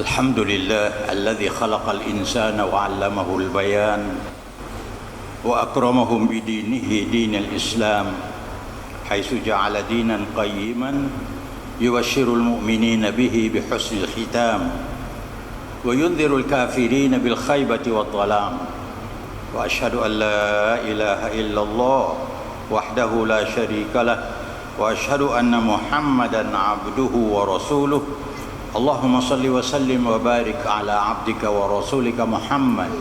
الحمد لله الذي خلق الإنسان وعلمه البيان وأكرمهم بدينه دين الإسلام حيث جعل دينا قيما يبشر المؤمنين به بحسن الختام وينذر الكافرين بالخيبة والظلام. وأشهد أن لا إله إلا الله وحده لا شريك له وأشهد أن محمدا عبده ورسوله. اللهم صل وسلم وبارك على عبدك ورسولك محمد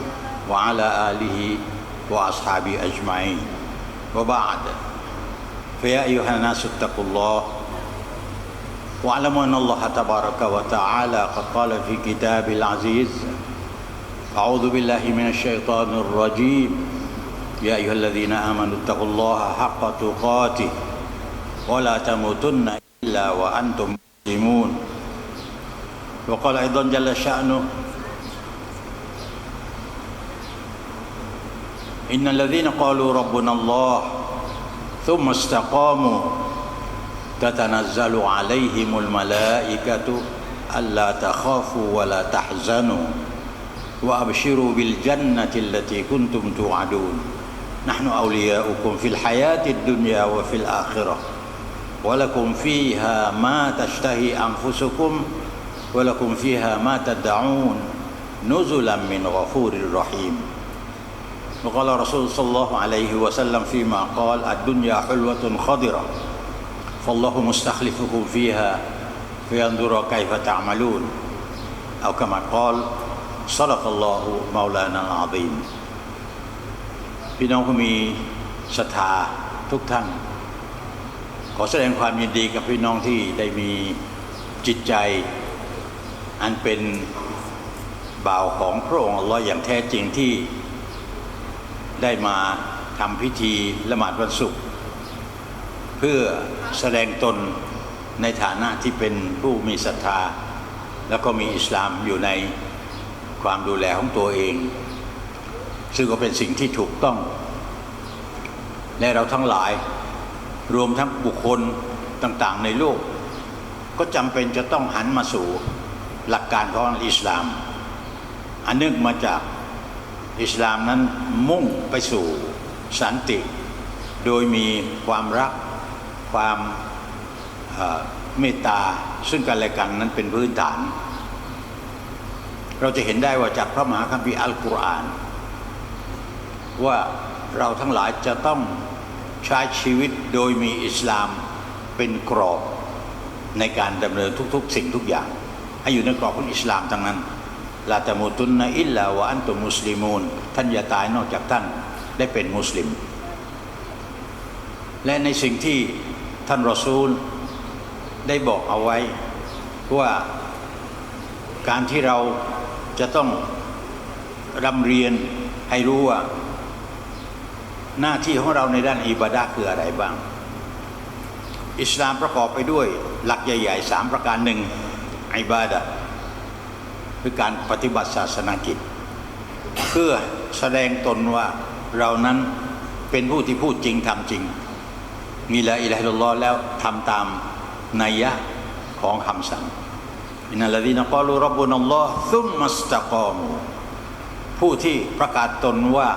وعلى آله وأصحابه أجمعين. وبعد. فيا أيها الناس اتقوا الله واعلموا أن الله تبارك وتعالى قد قال في كتابه العزيز أعوذ بالله من الشيطان الرجيم. يا أيها الذين آمنوا اتقوا الله حق تقاته ولا تموتن إلا وأنتم مسلمون. وقال أيضا جل شأنه إن الذين قالوا ربنا الله ثم استقاموا تتنزل عليهم الملائكة ألا تخافوا ولا تحزنوا وأبشروا بالجنة التي كنتم توعدون. نحن أولياؤكم في الحياة الدنيا وفي الآخرة ولكم فيها ما تشتهي أنفسكم ولكم فيها ما تدعون نزلا من غفور رحيم وقال رسول صلى الله عليه وسلم فيما قال الدنيا حلوة خضرة فالله مستخلفكم فيها فينظر كيف تعملون أو كما قال صدق الله مولانا العظيم พี่น้องผู้มีศรัทธาทุกท่าน ขอแสดงความยินดีกับพี่น้องที่ได้มีจิตใจ อันเป็นบ่าวของพระองค์อัลลอฮ์อย่างแท้จริงที่ได้มาทำพิธีละหมาดวันศุกร์เพื่อแสดงตนในฐานะที่เป็นผู้มีศรัทธา แล้วก็มีอิสลามอยู่ในความดูแลของตัวเอง ซึ่งก็เป็นสิ่งที่ถูกต้อง และเราทั้งหลายรวมทั้งบุคคลต่างๆในโลก ก็จำเป็นจะต้องหันมาสู่ หลักการของอิสลาม อันเนื่องมาจากอิสลามนั้นมุ่งไปสู่สันติ โดยมีความรักความเมตตาซึ่งกันและกันนั้นเป็นพื้นฐาน เราจะเห็นได้ว่าจากพระมหาคัมภีร์อัลกุรอาน ว่าเราทั้งหลายจะต้องใช้ชีวิตโดยมีอิสลามเป็นกรอบในการดำเนินทุกๆ สิ่งทุกอย่าง ให้อยู่ในกรอบของอิสลามทั้งนั้นลาตมูตุนนะอิลลาวะอันตุมุสลิมูนท่านอย่าตายนอกจากท่านได้เป็นมุสลิม และในสิ่งที่ท่านรอซูลได้บอกเอาไว้ว่าการที่เราจะต้องรำเรียนให้รู้ว่า หน้าที่ของเราในด้านอิบาดะคืออะไรบ้าง อิสลามประกอบไปด้วยหลักใหญ่ๆสามประการหนึ่ง อิบาดะคือการปฏิบัติศาสนากิจ เพื่อแสดงตนว่าเรานั้นเป็นผู้ที่พูดจริงทำจริง มีละอิละฮิลลอฮ์แล้วทำตามนัยยะของคำสั่งอินนัลลีนกอลูรับบุนัลลอฮ์ซุมมัสตะกอมูผู้ที่ประกาศตนว่า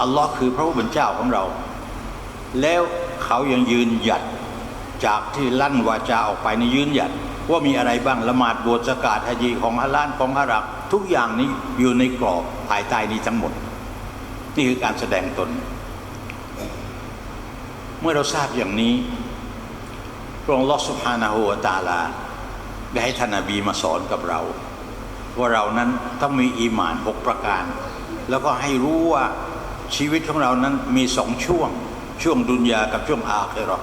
อัลลอฮ์คือพระผู้เป็นเจ้าของเรา แล้วเขายังยืนหยัดจากที่ลั่นวาจาออกไปในยืนหยัด ว่ามีอะไรบ้างละหมาดบวชสกาดฮะจีของฮาลานของอารับทุกอย่างนี้อยู่ในกรอบภายใต้นี้ทั้งหมด นี่คือการแสดงตน เมื่อเราทราบอย่างนี้พระองค์ลอสุภานาหัวตาลา ได้ให้ท่านนบีมาสอนกับเรา ว่าเรานั้นต้องมีอีหมานหกประการ แล้วก็ให้รู้ว่าชีวิตของเรานั้นมีสองช่วง ช่วงดุนยากับช่วงอาคเรา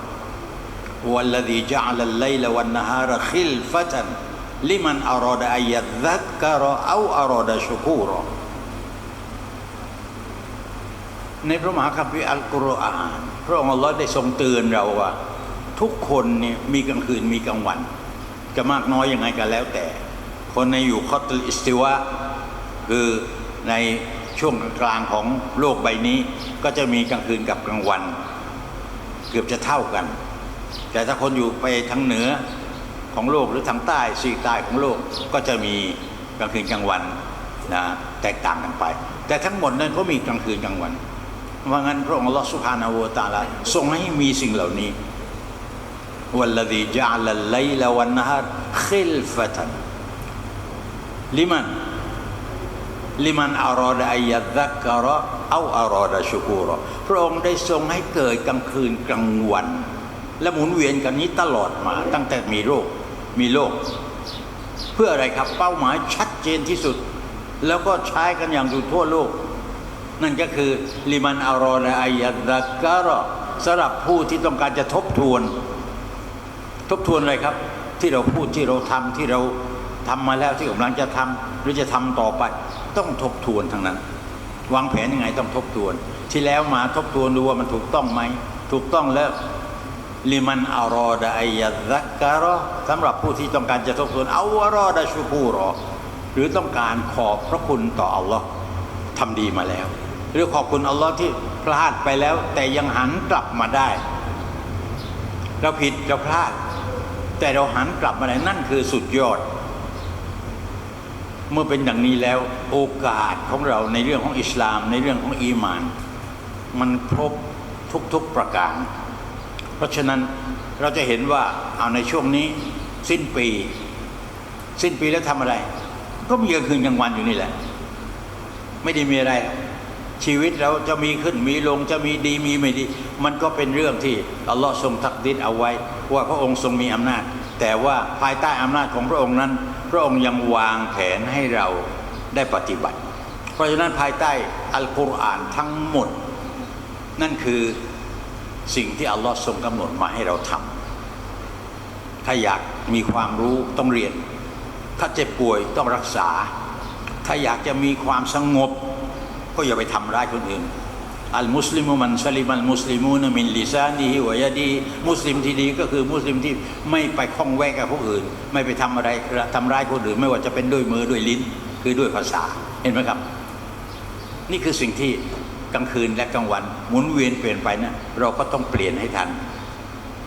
والذي جعل الليل والنهار خلفة لمن أراد أن يذكر أو أراد شكورا ในพระมหาคัมภีร์อัลกุรอาน พระองค์อัลลอฮ์ได้ทรงเตือนเราว่า ทุกคนเนี่ยมีกลางคืนมีกลางวัน จะมากน้อยยังไงก็แล้วแต่ คนในอยู่คอตลอิสติวะ คือในช่วงกลางของโลกใบนี้ ก็จะมีกลางคืนกับกลางวัน เกือบจะเท่ากัน แต่ถ้าคนอยู่ไปทางเหนือของโลกหรือทางใต้ซีใต้ของโลกก็จะมีกลางคืนกลางวันนะแตกต่างกันไป แต่ทั้งหมดนั้นก็มีกลางคืนกลางวันเพราะงั้นพระองค์ลอสุภานาวตาลาทรงให้มีสิ่งเหล่านี้วัลลดีจัลลัลไละวันนฮารขิลฟะตันลิมันลิมันอารอดอายัดดักะระเอาอารอดชูกูรอพระองค์ได้ทรงให้เกิดกลางคืนกลางวัน และหมุนเวียนกันนี้ตลอดมาตั้งแต่มีโลกมีโลกเพื่ออะไรครับเป้าหมายชัดเจนที่สุด แล้วก็ใช้กันอย่างอยู่ทั่วโลก นั่นก็คือลิมันอารอดอายะดัการะสำหรับผู้ที่ต้องการจะทบทวน ทบทวนอะไรครับ ที่เราพูดที่เราทำที่เราทำมาแล้วที่กำลังจะทำหรือจะทำต่อไป ต้องทบทวนทั้งนั้น วางแผนยังไงต้องทบทวน ที่แล้วมาทบทวนดูว่ามันถูกต้องไหมถูกต้องแล้ว ลิมันอารอดอายะดักการะสำหรับผู้ที่ต้องการจะทบทวนเอาอารอดชูกูรอ หรือต้องการขอบพระคุณต่ออัลลอฮ์ทำดีมาแล้ว หรือขอบคุณอัลลอฮ์ที่พลาดไปแล้ว แต่ยังหันกลับมาได้ เราผิดเราพลาด แต่เราหันกลับมาได้นั่นคือสุดยอด เมื่อเป็นอย่างนี้แล้วโอกาสของเราในเรื่องของอิสลาม ในเรื่องของอีมาน มันครบทุกๆประการ เพราะฉะนั้นเราจะเห็นว่าเอาในช่วงนี้ สิ้นปี สิ้นปีแล้วทำอะไร ก็มีกลางคืนกลางวันอยู่นี่แหละ ไม่ได้มีอะไร ชีวิตเราจะมีขึ้นมีลงจะมีดีมีไม่ดี มันก็เป็นเรื่องที่อัลลอฮ์ทรงทักดิษเอาไว้ ว่าพระองค์ทรงมีอำนาจ แต่ว่าภายใต้อำนาจของพระองค์นั้น พระองค์ยังวางแผนให้เราได้ปฏิบัติ เพราะฉะนั้นภายใต้อัลกุรอานทั้งหมด นั่นคือ สิ่งที่อัลลอฮ์ทรงกำหนดมาให้เราทำถ้าอยากมีความรู้ต้องเรียน ถ้าเจ็บป่วยต้องรักษา ถ้าอยากจะมีความสงบ ก็อย่าไปทำร้ายคนอื่นอัลมุสลิมมันสลิมัลมุสลิมูนมินลิซานีวยาดี มุสลิมที่ดีก็คือมุสลิมที่ไม่ไปข้องแวะกับผู้อื่น ไม่ไปทำอะไรทำร้ายคนอื่น ไม่ว่าจะเป็นด้วยมือด้วยลิ้น คือด้วยภาษาเห็นไหมครับ นี่คือสิ่งที่ กลางคืนและกลางวันหมุนเวียนเปลี่ยนไปนะเราก็ต้องเปลี่ยนให้ทัน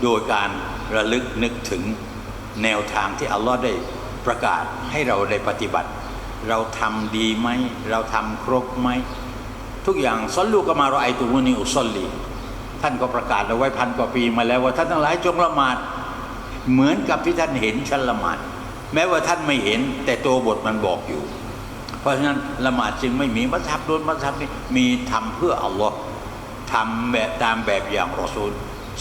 โดยการระลึกนึกถึงแนวทางที่อัลลอฮ์ได้ประกาศให้เราได้ปฏิบัติ เราทำดีไหมเราทำครบไหมทุกอย่างซอลลูกมาเราไอตูมุนีอุซอลลีท่านก็ประกาศเอาไว้พันกว่าปีมาแล้วว่าท่านทั้งหลายจงละหมาดเหมือนกับที่ท่านเห็นฉันละหมาดแม้ว่าท่านไม่เห็นแต่ตัวบทมันบอกอยู่ เพราะฉะนั้นละหมาดจึงไม่มีมัสฮับโดนมัสฮับนี่มีทำเพื่ออัลลอฮ์ทำแบบตามแบบอย่างรอซูล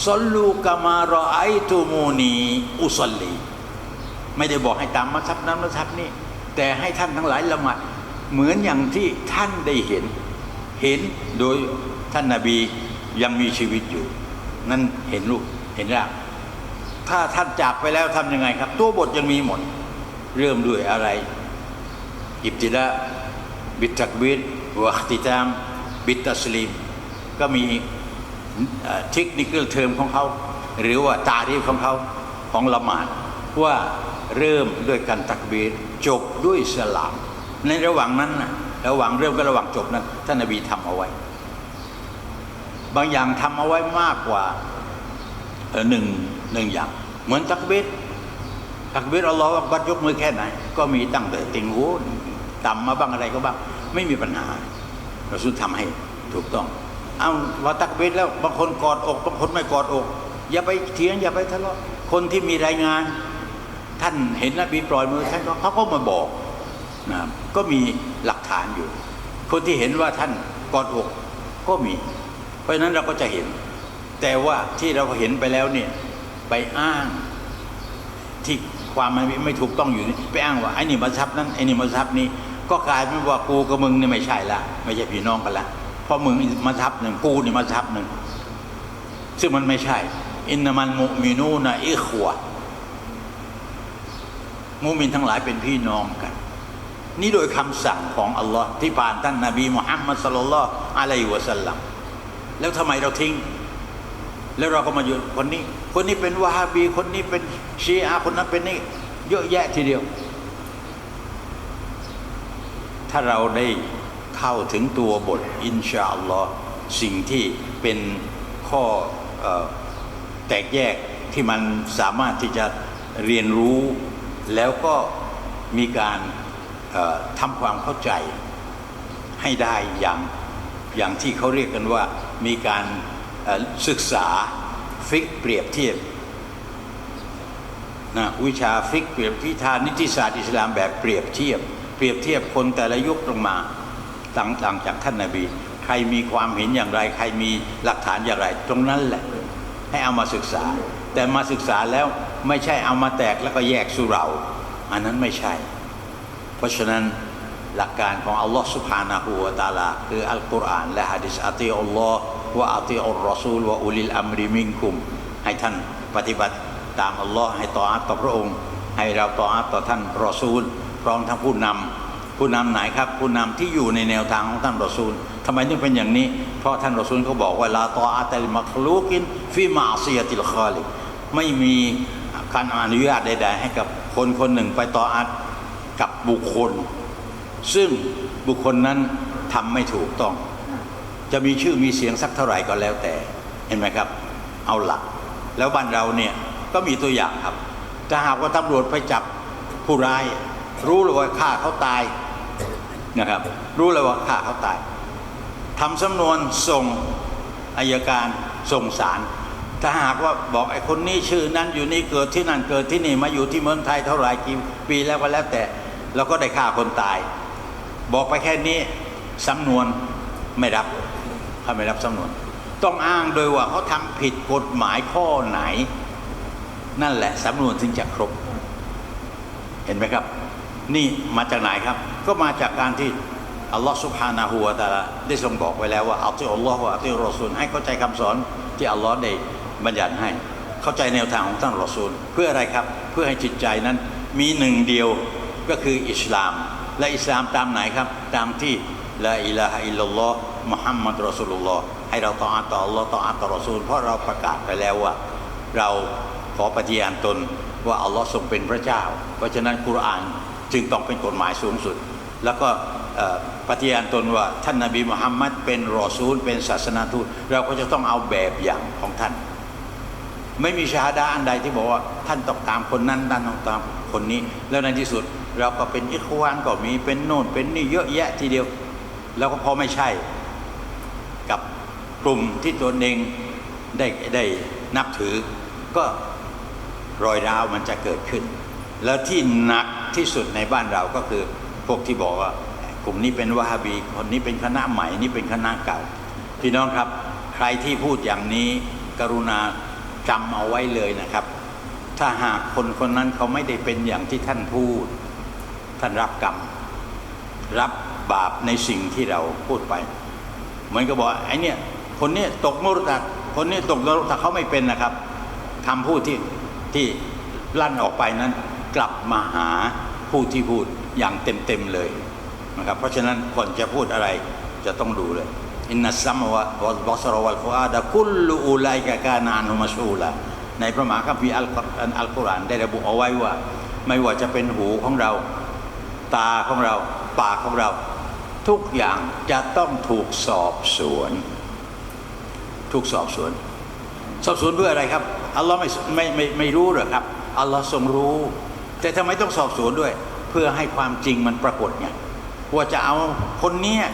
ซอลลูกามารอไอตูมูนีอุซอลลีไม่ได้บอกให้ตามมัสฮับนั้นมัสฮับนี้แต่ให้ท่านทั้งหลายละหมาดเหมือนอย่างที่ท่านได้เห็น เห็นโดยท่านนาบียังมีชีวิตอยู่ นั่นเห็นลูกเห็นร่างถ้าท่านจากไปแล้วทำยังไงครับ ตัวบทยังมีหมด เริ่มด้วยอะไร อิบติดาบิดตักบิดวะติตามบิดตัสลีมก็มีเทคนิคเทอมของเขา หรือว่าตารีของเขาของละหมาดว่าเริ่มด้วยการตักบีดจบด้วยสลาม ในระหว่างนั้นนะระหว่างเริ่มกับระหว่างจบนั้นท่านนบีทำเอาไว้ บางอย่างทำเอาไว้มากกว่าหนึ่งหนึ่งอย่าง เหมือนตักบีดตักบีดอัลลอฮฺบัดยกมือแค่ไหน ก็มีตั้งแต่ติงหู ต่ำมาบ้างอะไรก็บ้าง ไม่มีปัญหาเราสุดทำให้ถูกต้อง เอาว่าตักบีดแล้วบางคนกอดอกบางคนไม่กอดอก อย่าไปเถียงอย่าไปทะเลาะคนที่มีรายงาน ท่านเห็นนบีปล่อยมือท่านก็เขาก็มาบอกนะก็มีหลักฐานอยู่ คนที่เห็นว่าท่านกอดอกก็มี เพราะฉะนั้นเราก็จะเห็น แต่ว่าที่เราเห็นไปแล้วเนี่ยไปอ้างที่ความมันไม่ถูกต้องอยู่นี่ไปอ้างว่าไอ้นี่มาทับนั้นไอ้นี่มาทับนี้ ก็กลายเป็นว่ากูกับมึงนี่ไม่ใช่ละไม่ใช่พี่น้องกันละเพราะมึงมาทับหนึ่งกูนี่มาทับหนึ่งซึ่งมันไม่ใช่ อินนามันมุมินูนะอิขวะมุมินทั้งหลายเป็นพี่น้องกัน นี่โดยคำสั่งของอัลลอฮ์ที่ผ่านท่านนาบีมุฮัมมัดสลลัลลอฮุอะลัยฮิวะสัลลัมแล้วทำไมเราทิ้ง แล้วเราก็มาอยู่คนนี้ คนนี้เป็นวะฮาบี คนนี้เป็นชีอะห์คนนั้นเป็นนี่เยอะแยะทีเดียว ถ้าเราได้เข้าถึงตัวบทอินชาอัลลอฮ์สิ่งที่เป็นข้ออแตกแยกที่มันสามารถที่จะเรียนรู้แล้วก็มีการทำความเข้าใจให้ได้อย่างอย่างที่เขาเรียกกันว่ามีการศึกษาฟิกเปรียบเทียบนะวิชาฟิกเปรียบวิชานิติศาสตร์อิสลามแบบเปรียบเทียบ เปรียบเทียบคนแต่ละยุคลงมาต่างๆจากท่านนาบี ใครมีความเห็นอย่างไร ใครมีหลักฐานอย่างไร ตรงนั้นแหละให้เอามาศึกษา แต่มาศึกษาแล้วไม่ใช่เอามาแตกแล้วก็แยกสุเรา อันนั้นไม่ใช่ เพราะฉะนั้นหลักการของอัลลอฮ์สุภาณหูวตาลา คืออัลกุรอานและฮะดิษอัติอัลลอฮ์ว่าอัติอัลรอซูลว่าอุลิลอัมริมิงคุม ให้ท่านปฏิบัติตามอัลลอฮ์ให้ต่ออัตต่อพระองค์ ให้เราต่ออัตต่อท่านรอซูล ร้อมทั้งผู้นำผู้นำไหนครับ ผู้นำที่อยู่ในแนวทางของท่านรอซูลทำไมถึงเป็นอย่างนี้ เพราะท่านรอซูลเขาบอกว่าลาตออาตัลมัคลูกินฟิมาซียติลคอลิกไม่มีการอนุญาตใด ๆ ให้กับคนคนหนึ่งไปต่ออัตกับบุคคล ซึ่งบุคคลนั้นทำไม่ถูกต้อง จะมีชื่อมีเสียงสักเท่าไหร่ก็แล้วแต่เห็นไหมครับ เอาหลัก แล้วบ้านเราเนี่ยก็มีตัวอย่างครับถ้าหากว่าตำรวจไปจับผู้ร้าย รู้เลยว่าฆ่าเขาตายนะครับ รู้เลยว่าฆ่าเขาตายทำสำนวนส่งอายการส่งศาลถ้าหากว่าบอกไอ้คนนี้ชื่อนั้นอยู่นี่เกิดที่นั่นเกิดที่นี่มาอยู่ที่เมืองไทยเท่าไหร่กี่ปีแล้วก็แล้วแต่เราก็ได้ฆ่าคนตาย บอกไปแค่นี้สำนวนไม่รับเขาไม่รับสำนวน ต้องอ้างโดยว่าเขาทำผิดกฎหมายข้อไหน นั่นแหละสำนวนถึงจะครบ เห็นไหมครับ นี่มาจากไหนครับ ก็มาจากการที่อัลลอฮฺสุบฮานาหูวตะอาลได้ทรงบอกไว้แล้วว่าอัลติอัลลอฮฺวะอัลติรอซูลให้เข้าใจคำสอนที่อัลลอฮ์ได้บัญญัติให้ เข้าใจแนวทางของท่านรอซูล เพื่ออะไรครับเพื่อให้จิตใจนั้นมีหนึ่งเดียวก็คืออิสลาม และอิสลามตามไหนครับ ตามที่ละอิลาฮะอิลลัลลอฮ์มุฮัมมัดรอสุลลอฮ์ให้เราต่ออาต่ออัลลอฮ์ต่ออาต่อรอซูล เพราะเราประกาศไปแล้วว่า เราขอปฏิญาณตนว่าอัลลอฮ์ทรงเป็นพระเจ้า เพราะฉะนั้นคุรอาน จึงต้องเป็นกฎหมายสูงสุด แล้วก็ปฏิญาณตนว่าท่านนบีมุฮัมมัดเป็นรอซูล เป็นศาสนาทูตเราก็จะต้องเอาแบบอย่างของท่าน ไม่มีชาดาอันใดที่บอกว่าท่านต้องตามคนนั้นท่านต้องตามคนนี้ แล้วในที่สุดเราก็เป็นอิควานก็มีเป็นโน่นเป็นนี่เยอะแยะทีเดียว แล้วก็พอไม่ใช่กับกลุ่มที่ตนเองได้ได้นับถือก็รอยร้าวมันจะเกิดขึ้น แล้วที่หนัก ที่สุดในบ้านเราก็คือพวกที่บอกว่ากลุ่มนี้เป็นวะฮาบีคนนี้เป็นคณะใหม่นี่เป็นคณะเก่า พี่น้องครับ ใครที่พูดอย่างนี้กรุณาจำเอาไว้เลยนะครับ ถ้าหากคนคนนั้นเขาไม่ได้เป็นอย่างที่ท่านพูด ท่านรับกรรม รับบาปในสิ่งที่เราพูดไป เหมือนกับบอกไอ้เนี่ยคนนี้ตกมรดกคนนี้ตกนรกถ้าเขาไม่เป็นนะครับคำพูดที่ที่ลั่นออกไปนั้นกลับมาหา ผู้ที่พูดอย่างเต็มๆเลยนะครับเพราะฉะนั้นก่อนจะพูดอะไรจะต้องดูเลยอินนัสซัมวะวัลบอสรวัลฟุอาดะคุลลูอุไลกะกานานุมัสูละในพระมหาคัมภีร์อัลกุรอานอัลกุรอานได้ระบุเอาไว้ว่า ไม่ว่าจะเป็นหูของเรา ตาของเราปากของเรา ทุกอย่างจะต้องถูกสอบสวน ถูกสอบสวน สอบสวนเพื่ออะไรครับอัลลอฮ์ไม่ไม่ไม่ไม่รู้หรอครับอัลลอฮ์ทรงรู้ แต่ทำไมต้องสอบสวนด้วย เพื่อให้ความจริงมันปรากฏไงว่าจะเอาคนเนี้ย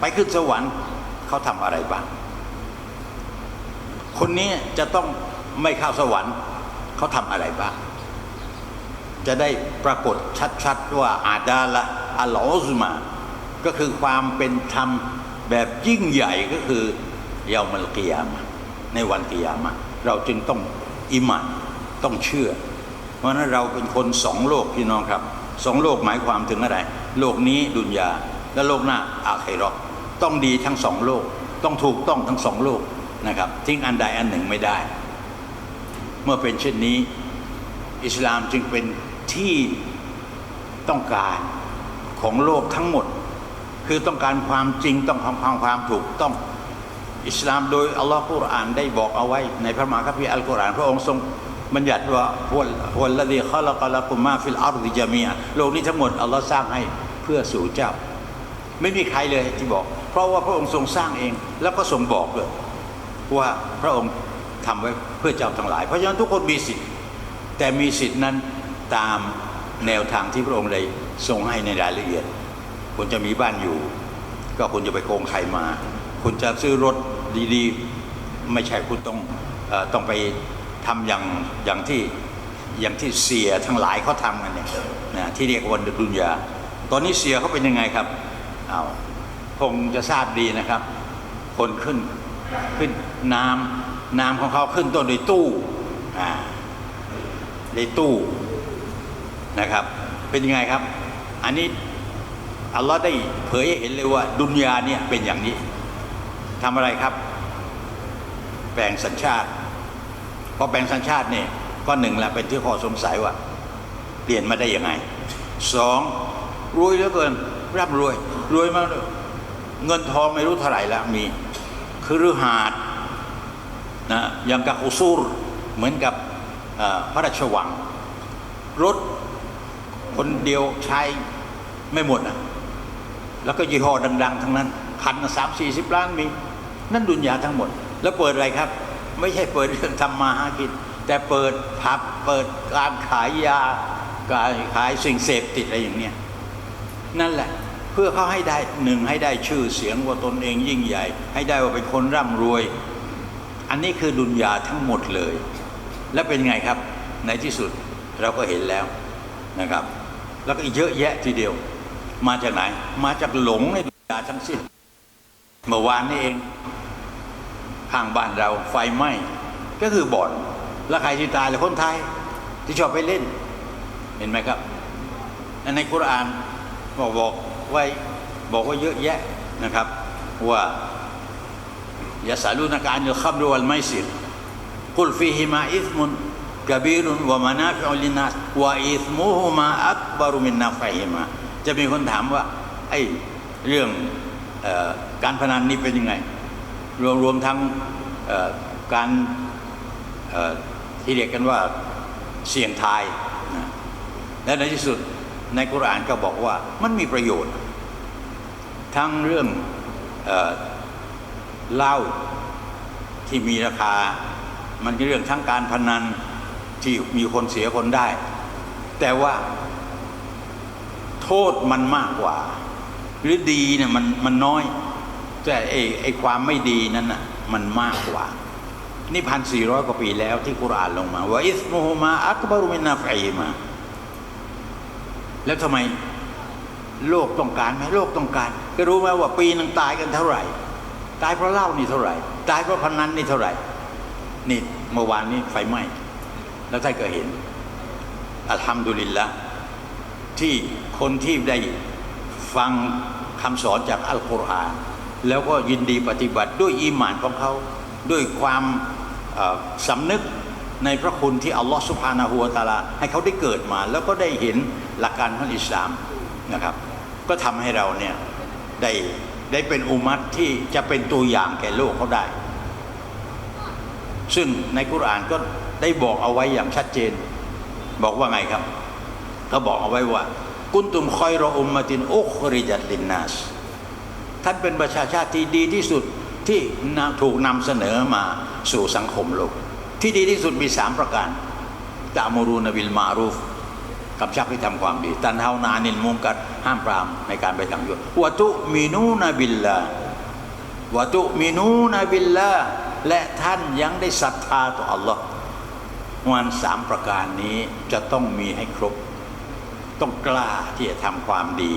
ไปขึ้นสวรรค์เขาทำอะไรบ้าง คนนี้จะต้องไม่เข้าสวรรค์เขาทำอะไรบ้าง จะได้ปรากฏชัดๆว่าอาดาละอัลลอฮุมา ก็คือความเป็นธรรมแบบยิ่งใหญ่ก็คือเยามัลกิยามะในวันกิยามะเราจึงต้องอิมานต้องเชื่อ เพราะนั้นเราเป็นคนสองโลกพี่น้องครับสองโลกหมายความถึงอะไร โลกนี้ดุนยา และโลกหน้าอาเคราะห์ต้องดีทั้งสองโลก ต้องถูกต้องทั้งสองโลกนะครับ ทิ้งอันใดอันหนึ่งไม่ได้ เมื่อเป็นเช่นนี้ อิสลามจึงเป็นที่ต้องการของโลกทั้งหมด คือต้องการความจริงต้องความความความถูกต้องอิสลามโดยอัลลอฮ์กุรอานได้บอกเอาไว้ในพระมหาคัมภีร์อัลกุรอานพระองค์ทรง บัญญัติว่าวันละดีข้าละกะละกุมมาฟิลอาร์ดิจามียโลกนี้ทั้งหมดอัลลอฮ์สร้างให้เพื่อสู่เจ้า ไม่มีใครเลยที่บอก เพราะว่าพระองค์ทรงสร้างเอง แล้วก็ทรงบอกด้วยว่าพระองค์ทำไว้เพื่อเจ้าทั้งหลาย เพราะฉะนั้นทุกคนมีสิทธิ์ แต่มีสิทธินั้นตามแนวทางที่พระองค์ได้ส่งให้ในรายละเอียดคุณจะมีบ้านอยู่ ก็คุณจะไปโกงใครมา คุณจะซื้อรถดีๆ ไม่ใช่คุณต้องอต้องไป ทำอย่างอย่างที่อย่างที่เสียทั้งหลายเขาทำกันเนี่ยนะที่เรียกว่าดุนยา ตอนนี้เสียเขาเป็นยังไงครับเอาคงจะทราบดีนะครับ คนขึ้นขึ้นน้ำน้ำของเขาขึ้นต้นด้วยตู้อ่าในตู้นะครับ เป็นยังไงครับ อันนี้อัลลอฮ์ได้เผยให้เห็นเลยว่าดุนยาเนี่ยเป็นอย่างนี้ทำอะไรครับ แปลงสัญชาติ พอแปลงสัญชาติเนี่ยก็หนึ่งแหละเป็นที่ข้อสงสัยว่า เปลี่ยนมาได้ยังไงสองรวยเหลือเกินร่ำรวย รวยมากเงินทองไม่รู้เท่าไหร่แล้วมีคือฤหาดนะอย่างกับอุซูรเหมือนกับพระราชวัง รถคนเดียวใช้ไม่หมดนะแล้วก็ยี่ห้อดัง ๆ ทั้งนั้นคันสามสี่สิบล้านมี นั่นดุนยาทั้งหมด แล้วเปิดอะไรครับ ไม่ใช่เปิดเรื่องทำมาหากิน แต่เปิดผับเปิดการขายยาการขายสิ่งเสพติดอะไรอย่างเนี้ยนั่นแหละเพื่อเขาให้ได้หนึ่งให้ได้ชื่อเสียงว่าตนเองยิ่งใหญ่ ให้ได้ว่าเป็นคนร่ำรวย อันนี้คือดุนยาทั้งหมดเลย แล้วเป็นไงครับ ในที่สุดเราก็เห็นแล้วนะครับ แล้วก็อีกเยอะแยะทีเดียว มาจากไหน มาจากหลงในดุนยาทั้งสิ้นเมื่อวานนี้เอง ข้างบ้านเราไฟไหม้ก็คือบ่อนแล้วใครที่ตายเลยคนไทยที่ชอบไปเล่น เห็นไหมครับในคุรานบอกบอกไว้บอกว่าเยอะแยะนะครับ ว่ายาสาลุนการยุขับรวัลไมซิรกุลฟีฮิมาอิสมุนกบีรุนวะมานาฟิอุลินัสวะอิสมุฮุมาอักบารุมินนาฟฮิมาจะมีคนถามว่าไอ้เรื่องอการพนันนี่เป็นยังไง รวมรวมทั้งการที่เรียกกันว่าเสี่ยงทายนะและในที่สุดในกุรานก็บอกว่ามันมีประโยชน์ ทั้งเรื่องเอ่อเหล้าที่มีราคา มันก็เรื่องทั้งการพนันที่มีคนเสียคนได้ แต่ว่าโทษมันมากกว่า หรือดีเนี่ยมันมันน้อย แต่ไอ้ไอ้ความไม่ดีนั้นน่ะมันมากกว่า นี่พันสี่ร้อยกว่าปีแล้วที่กุรอานลงมาว่าอิสมุฮุมาอักบารุมินนาฟอีมา แล้วทำไมโลกต้องการไหมโลกต้องการ ก็รู้ไหมว่าปีหนึงตายกันเท่าไหร่ ตายเพราะเหล้านี่เท่าไหร่ ตายเพราะพนันนี่เท่าไหร่ นี่เมื่อวานนี้ไฟไหม้แล้วท่านก็เห็นอัลฮัมดุลิลละที่คนที่ได้ฟังคำสอนจากอัลกุรอาน แล้วก็ยินดีปฏิบัติด้วยอีหมานของเขาด้วยความสำนึกในพระคุณที่อัลลอฮฺสุบฮานาหัวตาลาให้เขาได้เกิดมา แล้วก็ได้เห็นหลักการของอิสลามนะครับ ก็ทำให้เราเนี่ยได้ได้เป็นอุมัตที่จะเป็นตัวอย่างแก่โลกเขาได้ ซึ่งในกุรานก็ได้บอกเอาไว้อย่างชัดเจน บอกว่าไงครับเขาบอกเอาไว้ว่า กุนตุมคอยรออุมมาตินอุคริจัตลินนัส ท่านเป็นประชาชาติที่ดีที่สุดที่ถูกนำเสนอมาสู่สังคมโลก ที่ดีที่สุดมีสามประการตามูรูนบิลมารูฟกับชักที่ทำความดี ตันเฮานานินมุงกัดห้ามปรามในการไปทางยุวะตุมินูนบิลลาวะตุมินูนบิลลาและท่านยังได้ศรัทธาต่ออัลลอฮ์วันสามประการนี้จะต้องมีให้ครบ ต้องกล้าที่จะทำความดี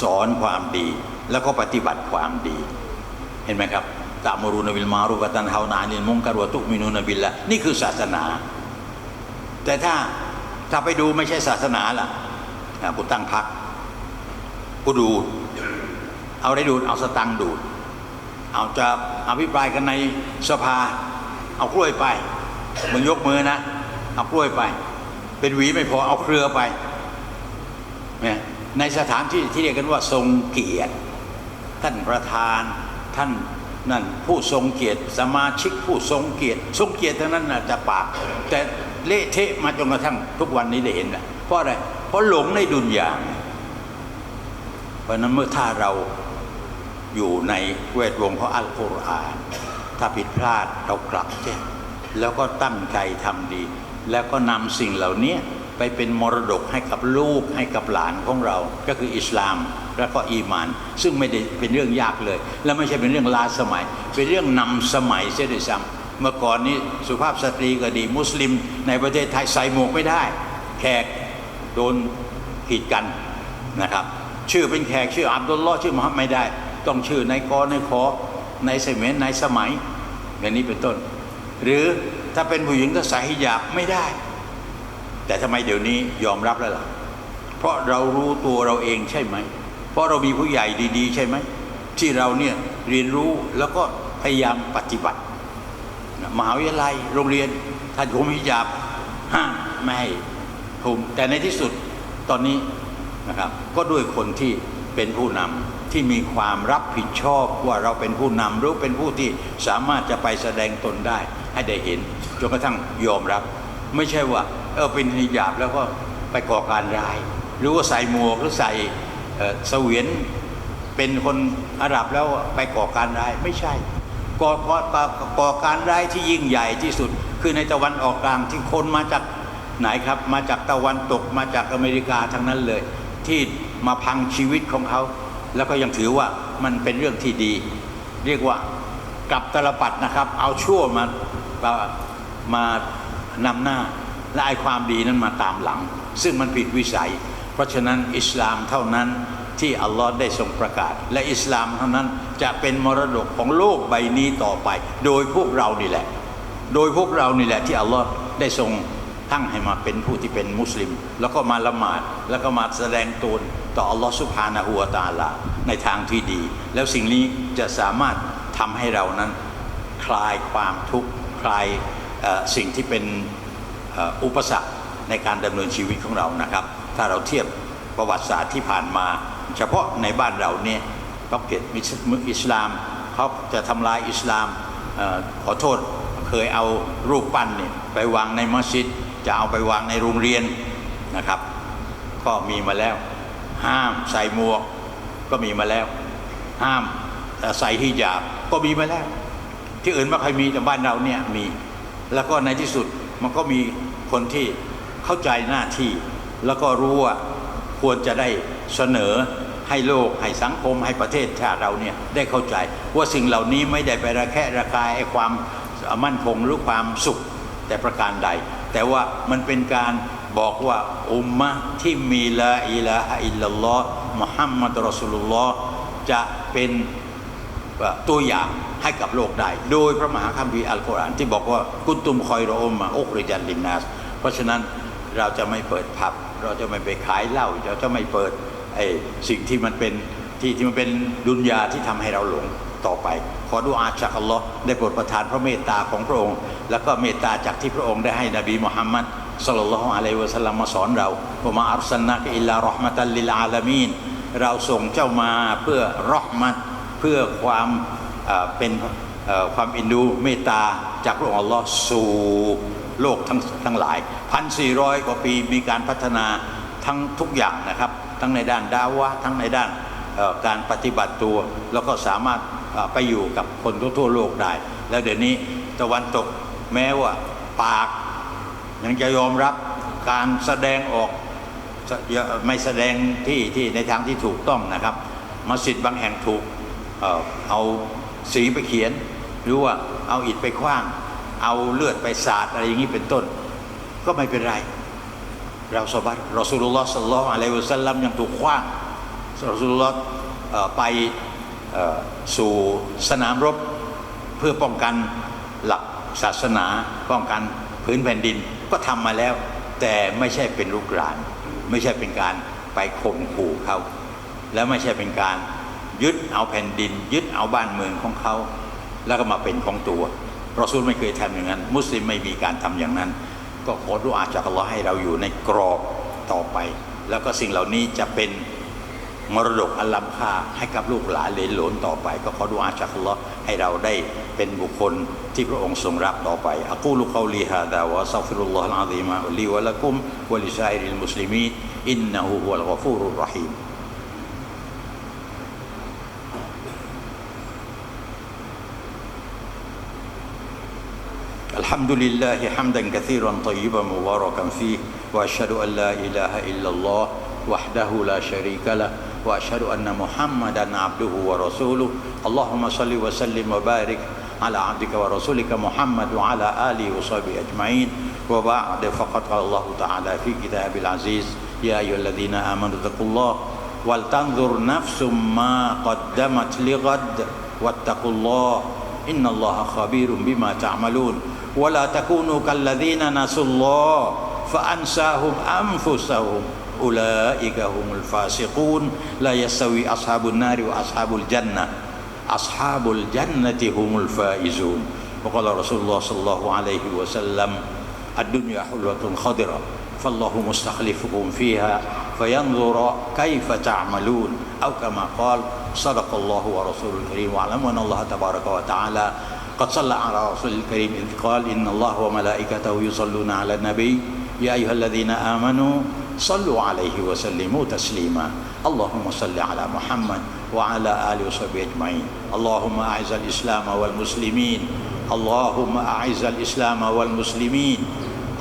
สอนความดี แล้วก็ปฏิบัติความดี เห็นไหมครับตามรูนบิลมารุกตันเฮานานินมุงการวตุมินูนบิลละนี่คือศาสนา แต่ถ้าถ้าไปดูไม่ใช่ศาสนาล่ะอะกูตั้งพักกูดูด เอาได้ดูด เอาสตังค์ดูด เอาจะอภิปรายกันในสภา เอากล้วยไปมึงยกมือนะ เอากล้วยไป เป็นหวีไม่พอเอาเครือไปเนี่ยในสถานที่ที่เรียกกันว่าทรงเกียรติ ท่านประธานท่านนั่นผู้ทรงเกียรติสมาชิกผู้ทรงเกียรติทรงเกียรติทั้งนั้นนะจะปาก แต่เละเทะมาจนกระทั่งทุกวันนี้ได้เห็นนะเพราะอะไรเพราะหลงในดุนยาเพราะฉะนั้นเมื่อถ้าเราอยู่ในเวทวงของอัลกุรอาน ถ้าผิดพลาดเรากลับแจ้งแล้วก็ตั้งใจทำดี แล้วก็นำสิ่งเหล่านี้ ไปเป็นมรดกให้กับลูกให้กับหลานของเรา ก็คืออิสลามแล้วก็อีมาน ซึ่งไม่ได้เป็นเรื่องยากเลย และไม่ใช่เป็นเรื่องล้าสมัย เป็นเรื่องนำสมัยเสียด้วยซ้ำเมื่อก่อนนี้สุภาพสตรีก็ดี มุสลิม ในประเทศไทยใส่หมวกไม่ได้ แขกโดนกีดกันนะครับ ชื่อเป็นแขกชื่ออับดุลลอฮ์ชื่อมุฮัมมัดไม่ได้ ต้องชื่อนายกนายขอในายเสมียนนายสมัยอย่างนี้เป็นต้น หรือถ้าเป็นผู้หญิงก็ใส่ฮิญาบไม่ได้ แต่ทำไมเดี๋ยวนี้ยอมรับแล้วล่ะ เพราะเรารู้ตัวเราเองใช่ไหม เพราะเรามีผู้ใหญ่ดีๆ ใช่ไหม ที่เราเนี่ยเรียนรู้แล้วก็พยายามปฏิบัติ มหาวิทยาลัยโรงเรียนถ้านผมฮิญาบห้ามไม่ให้ผมแต่ในที่สุดตอนนี้นะครับ ก็ด้วยคนที่เป็นผู้นำที่มีความรับผิดชอบว่าเราเป็นผู้นำหรือเป็นผู้ที่สามารถจะไปแสดงตนได้ให้ได้เห็นจนกระทั่งยอมรับ ไม่ใช่ว่า เออเป็นฮิญาบแล้วก็ไปก่อการร้าย หรือว่าใส่หมวกหรือใส่เอ่อเสวียนเป็นคนอาหรับแล้วไปก่อการร้ายไม่ใช่ก่อก่อก่อก่อการร้ายที่ยิ่งใหญ่ที่สุด คือในตะวันออกกลางที่คนมาจากไหนครับ มาจากตะวันตกมาจากอเมริกาทั้งนั้นเลย ที่มาพังชีวิตของเขา แล้วก็ยังถือว่ามันเป็นเรื่องที่ดี เรียกว่ากลับตลปัดนะครับ เอาชั่วมา มานำหน้า และไอความดีนั้นมาตามหลัง ซึ่งมันผิดวิสัย เพราะฉะนั้นอิสลามเท่านั้นที่อัลลอฮ์ได้ทรงประกาศ และอิสลามเท่านั้นจะเป็นมรดกของโลกใบนี้ต่อไป โดยพวกเรานี่แหละ โดยพวกเรานี่แหละที่อัลลอฮ์ได้ทรงตั้งให้มาเป็นผู้ที่เป็นมุสลิม แล้วก็มาละหมาดแล้วก็มาแสดงตนต่ออัลลอฮ์สุบฮานะฮูวตาลาในทางที่ดี แล้วสิ่งนี้จะสามารถทำให้เรานั้น คลายความทุกข์คลายสิ่งที่เป็น อุปสรรคในการดำเนินชีวิตของเรานะครับ ถ้าเราเทียบประวัติศาสตร์ที่ผ่านมา เฉพาะในบ้านเราเนี่ยก็เกิดมิอิสลามเขาจะทำลายอิสลามออขอโทษเคยเอารูปปั้นเนี่ยไปวางในมัสยิด จะเอาไปวางในโรงเรียนนะครับ ก็มีมาแล้ว ห้ามใส่หมวกก็มีมาแล้ว ห้ามเอ่อใส่ฮิญาบก็มีมาแล้ว ที่อื่นไม่เคยมีแต่บ้านเราเนี่ยมีแล้วก็ในที่สุด มันก็มีคนที่เข้าใจหน้าที่ แล้วก็รู้ว่าควรจะได้เสนอให้โลก ให้สังคมให้ประเทศชาติเราเนี่ยได้เข้าใจ ว่าสิ่งเหล่านี้ไม่ได้ไประแคะระคายไอ้ความมั่นคงหรือความสุขแต่ประการใด แต่ว่ามันเป็นการบอกว่าอุมมะที่มีละอิลาฮะอิลลัลลอฮ์มุฮัมมัดรอสุลลลอฮ์จะเป็นตัวอย่าง ให้กับโลกได้ โดยพระมหาคัมภีร์อัลกุรอานที่บอกว่ากุตุมคอยรอมมาอกริจันลินนาส เพราะฉะนั้นเราจะไม่เปิดผับ เราจะไม่ไปขายเหล้าเราจะไม่เปิดไอ้สิ่งที่มันเป็นที่ที่มันเป็นดุนยาที่ทำให้เราหลงต่อไป ขอดุอาจากอัลลอฮ์ได้โปรดประทานพระเมตตาของพระองค์ แล้วก็เมตตาจากที่พระองค์ได้ให้นบีมุฮัมมัดสลลัลลอฮุอะลัยวะสัลลัมมาสอนเราว่ามาอัลสันนักอิลลารอห์มะตัลลิลอาลามีนเราส่งเจ้ามาเพื่อรอห์มัตเพื่อความ เป็นความอินดูเมตตาจากพระองค์อัลลอฮ์สู่โลกทั้งทั้งหลายพันสี่ร้อยกว่าปีมีการพัฒนาทั้งทุกอย่างนะครับ ทั้งในด้านดาวะทั้งในด้านการปฏิบัติตัว แล้วก็สามารถไปอยู่กับคนทั่วโลกได้ แล้วเดี๋ยวนี้ตะวันตกแม้ว่าปากยังจะยอมรับการแสดงออกไม่แสดงที่ที่ในทางที่ถูกต้องนะครับมัสยิดบางแห่งถูกเอา สีไปเขียน หรือว่าเอาอิฐไปขว้าง เอาเลือดไปสาดอะไรอย่างนี้เป็นต้น ก็ไม่เป็นไร เราสบัดรอสุลลอฮ์สัลลัลลอฮุอะลัยฮิวสัลลัมยังถูกขว้างรอสุลลอฮ์ไปสู่สนามรบเพื่อป้องกันหลักศาสนาป้องกันพื้นแผ่นดินก็ทำมาแล้ว แต่ไม่ใช่เป็นลูกหลาน ไม่ใช่เป็นการไปข่มขู่เขา แล้วไม่ใช่เป็นการ ยึดเอาแผ่นดิน ยึดเอาบ้านเมืองของเขา แล้วก็มาเป็นของตัวเรอซูลไม่เคยทำอย่างนั้น มุสลิมไม่มีการทำอย่างนั้น ก็ขอดุอาจากอัลลอฮ์ให้เราอยู่ในกรอบต่อไป แล้วก็สิ่งเหล่านี้จะเป็นมรดกอันล้ำค่าให้กับลูกหลานเหลนหลนต่อไป ก็ขอดุอาจากอัลลอฮ์ให้เราได้เป็นบุคคลที่พระองค์ทรงรับต่อไปอักูลุกาลีฮาดาวะซัฟิรุลลอฮ์อะซีมะลีวะละกุมวะลิซาอิริลมุสลิมีนอินนะฮูฮุวัลกฟูรุรรหีม الحمد لله حمدا كثيرا طيبا مباركا فيه وأشهد أن لا إله إلا الله وحده لا شريك له وأشهد أن محمدا عبده ورسوله. اللهم صل وسلم وبارك على عبدك ورسولك محمد وعلى آله وصحبه أجمعين. وبعد فقد قال الله تعالى في كتاب العزيز يا أيها الذين آمنوا اتقوا الله ولتنظر نفس ما قدمت لغد واتقوا الله إن الله خبير بما تعملون. ولا تكونوا كالذين نسوا الله فأنساهم أنفسهم. أولئك هم الفاسقون. لا يستوي أصحاب النار وأصحاب الجنة. أصحاب الجنة هم الفائزون. وقال رسول الله صلى الله عليه وسلم الدنيا حلوة خضرة فالله مستخلفكم فيها فينظر كيف تعملون. أو كما قال صدق الله ورسوله الكريم. واعلموا أن الله تبارك وتعالى قد صلى على رسول الكريم إذ قال إن الله وملائكته يصلون على النبي. يا أيها الذين آمنوا صلوا عليه وسلموا تسليما. اللهم صل على محمد وعلى آله وصحبه أجمعين. اللهم أعز الإسلام والمسلمين. اللهم أعز الإسلام والمسلمين.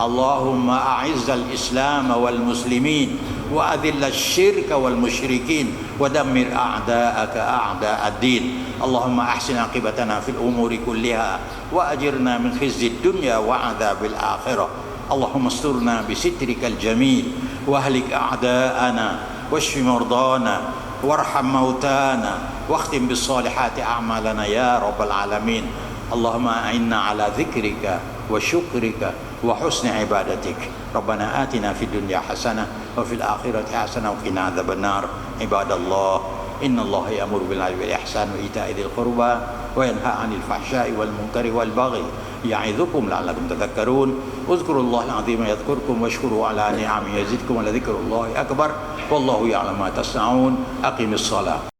اللهم أعز الإسلام والمسلمين. وأذل الشرك والمشركين ودمر أعداءك أعداء الدين. اللهم أحسن عاقبتنا في الأمور كلها وأجرنا من خزي الدنيا وعذاب الآخرة. اللهم استرنا بسترك الجميل وأهلك أعداءنا واشف مرضانا وارحم موتانا واختم بالصالحات أعمالنا يا رب العالمين. اللهم أعنا على ذكرك وشكرك وحسن عبادتك. ربنا آتنا في الدنيا حسنة وفي الآخرة حسنة وقنا عذاب النار. عباد الله إن الله يأمر بالعدل والإحسان وإيتاء ذي القربى وينهى عن الفحشاء والمنكر والبغي يعظكم لعلكم تذكرون. اذكروا الله العظيم يذكركم واشكروا على نعمه يزدكم ولذكر الله أكبر. والله يعلم ما تصنعون. أقم الصلاة.